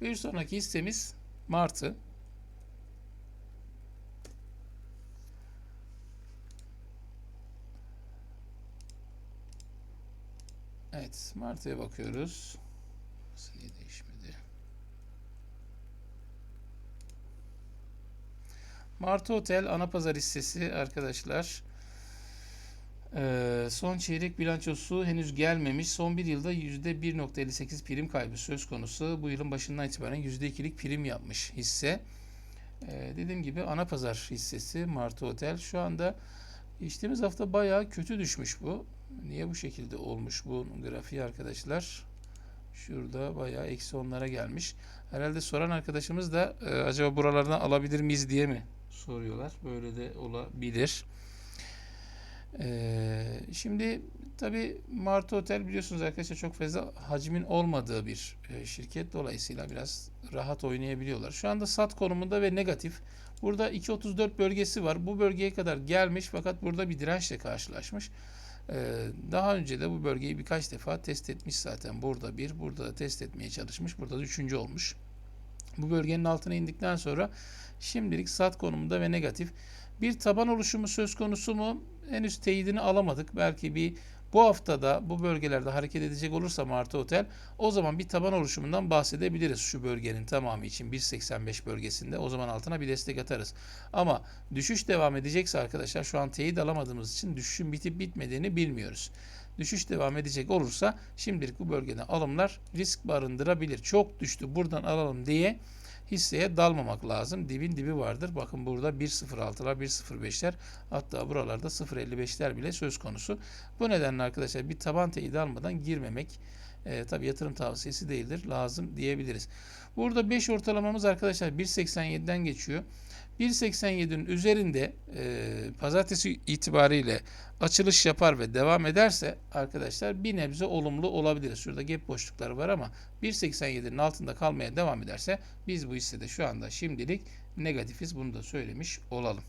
Bir sonraki hissemiz Martı. Evet, Martı'ya bakıyoruz. Niye değişmedi? Martı Otel ana pazar hissesi arkadaşlar. Ee, son çeyrek bilançosu henüz gelmemiş. Son bir yılda %1.58 prim kaybı söz konusu. Bu yılın başından itibaren %2'lik prim yapmış hisse. Ee, dediğim gibi ana pazar hissesi Martı Otel. Şu anda geçtiğimiz hafta bayağı kötü düşmüş bu. Niye bu şekilde olmuş bu grafiği arkadaşlar? Şurada bayağı eksi onlara gelmiş. Herhalde soran arkadaşımız da e, acaba buralardan alabilir miyiz diye mi soruyorlar. Böyle de olabilir. Ee, şimdi tabi Martı Otel biliyorsunuz arkadaşlar çok fazla hacmin olmadığı bir e, şirket. Dolayısıyla biraz rahat oynayabiliyorlar. Şu anda sat konumunda ve negatif. Burada 2.34 bölgesi var. Bu bölgeye kadar gelmiş fakat burada bir dirençle karşılaşmış. Ee, daha önce de bu bölgeyi birkaç defa test etmiş zaten. Burada bir, burada da test etmeye çalışmış. Burada da üçüncü olmuş. Bu bölgenin altına indikten sonra şimdilik sat konumunda ve negatif. Bir taban oluşumu söz konusu mu? Henüz teyidini alamadık. Belki bir bu haftada bu bölgelerde hareket edecek olursa Martı Otel o zaman bir taban oluşumundan bahsedebiliriz şu bölgenin tamamı için 1.85 bölgesinde o zaman altına bir destek atarız. Ama düşüş devam edecekse arkadaşlar şu an teyit alamadığımız için düşüşün bitip bitmediğini bilmiyoruz. Düşüş devam edecek olursa şimdilik bu bölgede alımlar risk barındırabilir. Çok düştü buradan alalım diye hisseye dalmamak lazım. Dibin dibi vardır. Bakın burada 1.06'lar, 1.05'ler hatta buralarda 0.55'ler bile söz konusu. Bu nedenle arkadaşlar bir taban teyidi almadan girmemek e, tabi yatırım tavsiyesi değildir. Lazım diyebiliriz. Burada 5 ortalamamız arkadaşlar 1.87'den geçiyor. 1.87'nin üzerinde e, pazartesi itibariyle açılış yapar ve devam ederse arkadaşlar bir nebze olumlu olabilir. Şurada gap boşlukları var ama 1.87'nin altında kalmaya devam ederse biz bu hissede şu anda şimdilik negatifiz. Bunu da söylemiş olalım.